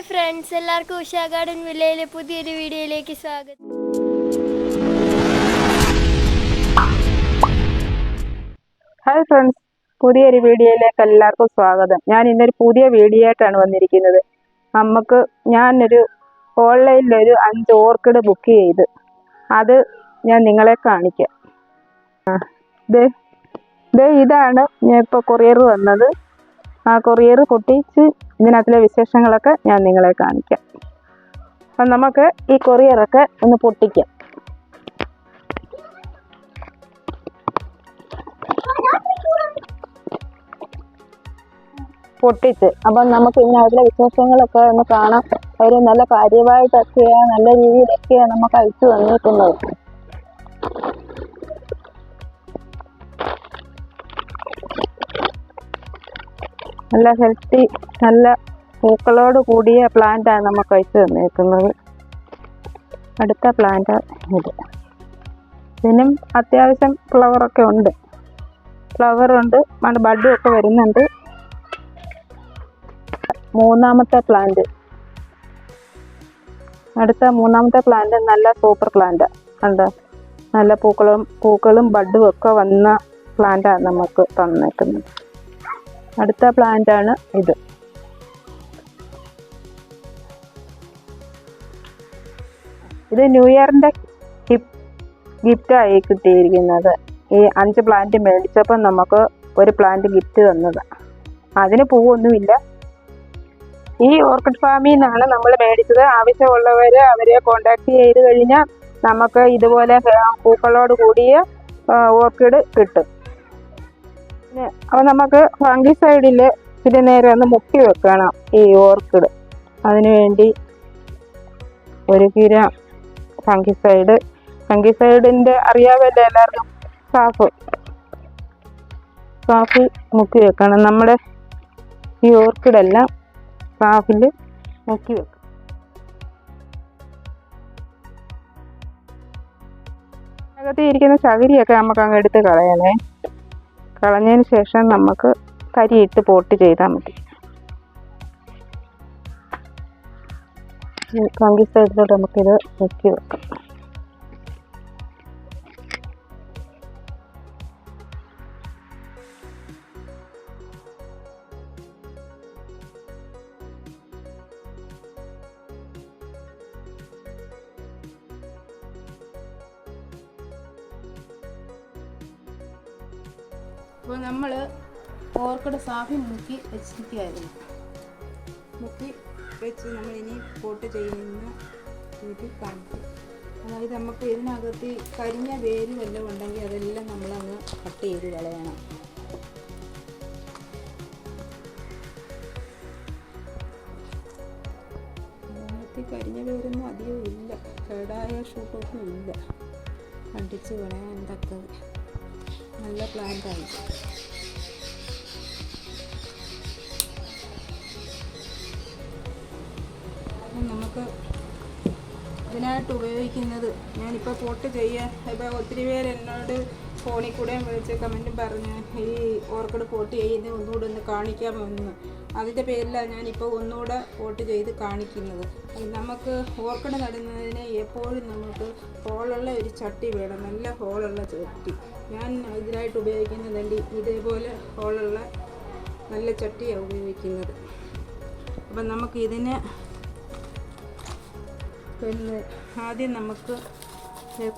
Hi friends എല്ലാവർക്കും Usha garden വില്ലയിലെ പുതിയൊരു വീഡിയോയിലേക്ക് സ്വാഗതം. ഹായ് ഫ്രണ്ട്സ് പുതിയൊരു വീഡിയോയിലേക്ക് എല്ലാവർക്കും സ്വാഗതം. ഞാൻ ഇന്നൊരു പുതിയ വീഡിയോ ആയിട്ടാണ് വന്നിരിക്കുന്നത്. നമുക്ക് ഞാനൊരു ഓൺലൈനിൽ ഒരു അഞ്ച് ഓർക്കിഡ് ബുക്ക് ചെയ്ത് അത് ഞാൻ നിങ്ങളെ കാണിക്കാം. ഇതാണ് ഞാൻ ഇപ്പോൾ കൊറിയർ വന്നത്. ആ കൊറിയർ പൊട്ടിച്ച് ഇതിനകത്തിലെ വിശേഷങ്ങളൊക്കെ ഞാൻ നിങ്ങളെ കാണിക്കാം. അപ്പം നമുക്ക് ഈ കൊറിയറൊക്കെ ഒന്ന് പൊട്ടിക്കാം. പൊട്ടിച്ച്. അപ്പം നമുക്ക് ഇതിനകത്തിലെ വിശേഷങ്ങളൊക്കെ ഒന്ന് കാണാം. അവർ നല്ല കാര്യമായിട്ടൊക്കെയാണ് നല്ല രീതിയിലൊക്കെയാണ് നമുക്ക് അയച്ചു തന്നിരിക്കുന്നത് നല്ല ഹെൽത്തി നല്ല പൂക്കളോട് കൂടിയ പ്ലാന്റാണ് നമുക്ക് അയച്ചു തന്നിരിക്കുന്നത് അടുത്ത പ്ലാന്റ് ഇത്. ഇതിനും അത്യാവശ്യം ഫ്ലവറൊക്കെ ഉണ്ട്. ഫ്ലവറുണ്ട് ബഡും ഒക്കെ വരുന്നുണ്ട്. മൂന്നാമത്തെ പ്ലാന്റ് അടുത്ത മൂന്നാമത്തെ പ്ലാന്റ് നല്ല സൂപ്പർ പ്ലാന്റ് ഉണ്ട് നല്ല പൂക്കളും പൂക്കളും ബഡും ഒക്കെ വന്ന പ്ലാന്റാണ് നമുക്ക് തന്നേക്കുന്നത്. അടുത്ത പ്ലാന്റ് ആണ് ഇത്. ഇത് ന്യൂ ഇയറിന്റെ ഗിഫ്റ്റായി കിട്ടിയിരിക്കുന്നത്. ഈ അഞ്ച് പ്ലാന്റ് മേടിച്ചപ്പോൾ നമുക്ക് ഒരു പ്ലാന്റ് ഗിഫ്റ്റ് തന്നത്. അതിന് പൂവൊന്നുമില്ല. ഈ ഓർക്കിഡ് ഫാമിൽ നിന്നാണ് നമ്മൾ മേടിച്ചത്. ആവശ്യമുള്ളവർ അവരെ കോണ്ടാക്ട് ചെയ്ത് കഴിഞ്ഞാൽ നമുക്ക് ഇതുപോലെ പൂക്കളോട് കൂടിയ ഓർക്കിഡ് കിട്ടും. അപ്പോൾ നമുക്ക് ഫംഗി സൈഡിൽ ഇച്ചിരി നേരെ ഒന്ന് മുക്കി വെക്കണം ഈ ഓർക്കിഡ്. അതിനു വേണ്ടി ഒരു കിര ഫംഗിസൈഡ് ഫംഗിസൈഡിന്റെ അറിയാമല്ലോ എല്ലാവർക്കും? സാഫ് സാഫ് മുക്കി വെക്കണം. നമ്മുടെ ഈ ഓർക്കിഡ് എല്ലാം സാഫിൽ മുക്കി വെക്കണം. അകത്ത് ഇരിക്കുന്ന ചകിരിയൊക്കെ നമുക്ക് അങ്ങ് എടുത്ത് കളയണേ. കളഞ്ഞതിന് ശേഷം നമുക്ക് കരിയിട്ട് പോട്ട് ചെയ്താൽ മതി. കങ്കി സൈഡിലോട്ട് നമുക്കിത് മുക്കി വെക്കാം. അപ്പോൾ നമ്മൾ ഓർക്കിഡ് സാഫി മുക്കി വെച്ചിരിക്കുകയായിരുന്നു. മുക്കി വെച്ച് നമ്മൾ ഇനി പോട്ട് ചെയ്യുന്ന രീതി കാണിക്കും അതായത് നമുക്ക് ഇതിനകത്ത് കരിഞ്ഞ വേര് വല്ലതും ഉണ്ടെങ്കിൽ അതെല്ലാം നമ്മളങ്ങ് കട്ട് ചെയ്ത് കളയണം. കരിഞ്ഞ വേരൊന്നും അധികം ഇല്ല. കേടായ ഷൂട്ടൊന്നും ഇല്ല. കണ്ടിച്ച് കളയാൻ തക്കത്. നല്ല പ്ലാന്റ് ആയി. നമുക്ക് ഇതിനായിട്ട് ഉപയോഗിക്കുന്നത് ഞാനിപ്പോൾ പോട്ട് ചെയ്യാൻ ഇപ്പോൾ ഒത്തിരി പേര് എന്നോട് ഫോണിൽ കൂടെ വിളിച്ച് കമന്റും പറഞ്ഞ് ഈ ഓർക്കിഡ് പോട്ട് ചെയ്യുന്നത് ഒന്നുകൂടെ ഒന്ന് കാണിക്കാമോ എന്ന് അതിന്റെ പേരിലാണ് ഞാനിപ്പോൾ ഒന്നുകൂടെ പോട്ട് ചെയ്ത് കാണിക്കുന്നത്. നമുക്ക് ഓർക്കിഡ് നടുന്നതിന് എപ്പോഴും നമുക്ക് ഹോളുള്ള ഒരു ചട്ടി വേണം നല്ല ഹോളുള്ള ചട്ടി. ഞാൻ ഇതിനായിട്ട് ഉപയോഗിക്കുന്നത് ഇതേപോലെ ഹോളുള്ള നല്ല ചട്ടിയാണ് ഉപയോഗിക്കുന്നത്. അപ്പം നമുക്ക് ഇതിന് ആദ്യം നമുക്ക്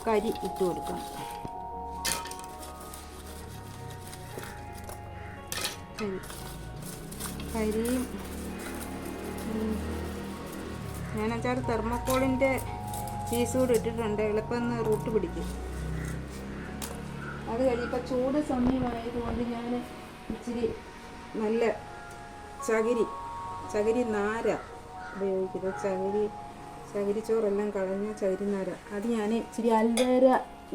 കരി ഇട്ട് കൊടുക്കണം കരി കരിയും ഞാൻ അച്ചാർ തെർമോക്കോളിന്റെ പീസ് കൂടി ഇട്ടിട്ടുണ്ട്. എളുപ്പം ഒന്ന് റൂട്ട് പിടിക്കും. അത് കഴിഞ്ഞപ്പോൾ ചൂട് സമയമായതുകൊണ്ട് ഞാൻ ഇച്ചിരി നല്ല ചകിരി ചകിരി നാര ഉപയോഗിക്കുന്നത് ചകിരി ചകിരിച്ചോറെല്ലാം കളഞ്ഞ ചകിരി നാര. അത് ഞാൻ ഇച്ചിരി അൽവേര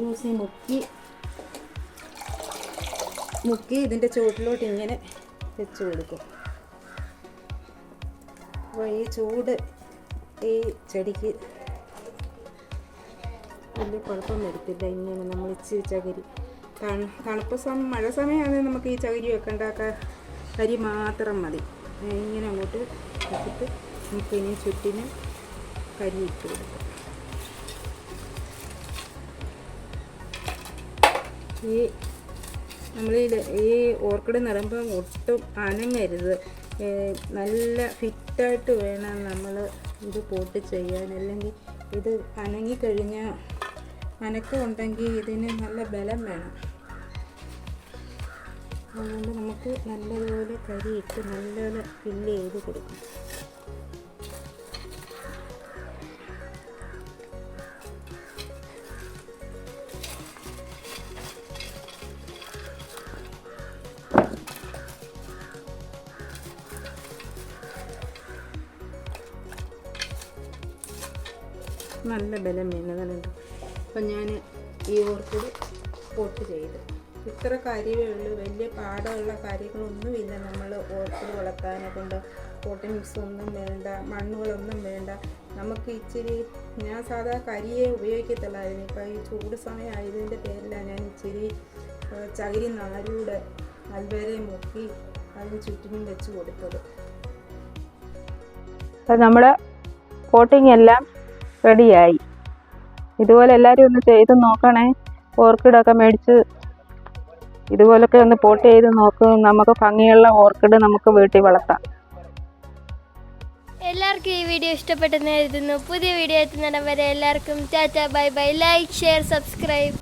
യൂസ് മുക്കി മുക്കി ഇതിന്റെ ചുവട്ടിലോട്ട് ഇങ്ങനെ വെച്ച് കൊടുക്കും. അപ്പോൾ ഈ ചൂട് ഈ ചെടിക്ക് വലിയ കുഴപ്പം വരത്തില്ല. ഇങ്ങനെ നമ്മൾ ഇച്ചിരി ചകിരി. തണു തണുപ്പ് സമയം മഴ സമയമാണെങ്കിൽ നമുക്ക് ഈ ചകിരി ഒക്കെ ഉണ്ടാക്കാൻ കരി മാത്രം മതി. ഇങ്ങനെ അങ്ങോട്ട് വെച്ചിട്ട് നമുക്ക് ഇനി ചുറ്റിന് കരി ഇട്ട് കൊടുക്കാം. ഈ നമ്മൾ ഈ ഓർക്കിഡ് നടുമ്പോൾ ഒട്ടും അനങ്ങരുത്. നല്ല ഫിറ്റായിട്ട് വേണം നമ്മൾ ഇത് പോട്ട് ചെയ്യാൻ. അല്ലെങ്കിൽ ഇത് അനങ്ങിക്കഴിഞ്ഞാൽ അനക്കം ഉണ്ടെങ്കിൽ ഇതിന് നല്ല ബലം വേണം. അതുകൊണ്ട് നമുക്ക് നല്ലതുപോലെ കരിയിട്ട് നല്ലപോലെ ഫില്ല് ചെയ്ത് കൊടുക്കണം. നല്ല ബലം വേണ്ടതുണ്ട് അപ്പം ഞാൻ ഈ ഓർക്കിഡ് പോട്ട് ചെയ്ത്. ഇത്ര കാര്യമേ ഉള്ളൂ. വലിയ പാടമുള്ള കാര്യങ്ങളൊന്നുമില്ല നമ്മൾ ഓർക്കിഡ് വളർത്താനെ കൊണ്ട് പോട്ട് മിക്സ് ഒന്നും വേണ്ട മണ്ണുകളൊന്നും വേണ്ട. നമുക്ക് ഇച്ചിരി ഞാൻ സാധാ കരിയെ ഉപയോഗിക്കത്തുള്ളായിരുന്നു. ഇപ്പം ഈ ചൂട് സമയം ആയതിന്റെ പേരിലാണ് ഞാൻ ഇച്ചിരി ചകിരി നാരൂടെ അൽവേരെ മുക്കി അതിന് ചുറ്റിനും വെച്ച് കൊടുത്തത്. അപ്പം നമ്മുടെ കോട്ടിങ് എല്ലാം റെഡിയായി. ഇതുപോലെ എല്ലാവരും ഒന്ന് ചെയ്ത് നോക്കണേ. ഓർക്കിഡൊക്കെ മേടിച്ച് ഇതുപോലൊക്കെ ഒന്ന് പോട്ട് ചെയ്ത് നോക്ക്. നമുക്ക് ഭംഗിയുള്ള ഓർക്കിഡ് നമുക്ക് വീട്ടിൽ വളർത്താം. എല്ലാവർക്കും ഈ വീഡിയോ ഇഷ്ടപ്പെട്ടെന്ന് എഴുതുന്നു പുതിയ വീഡിയോ എത്തുന്നിടം വരെ എല്ലാവർക്കും tata bye bye. Like share subscribe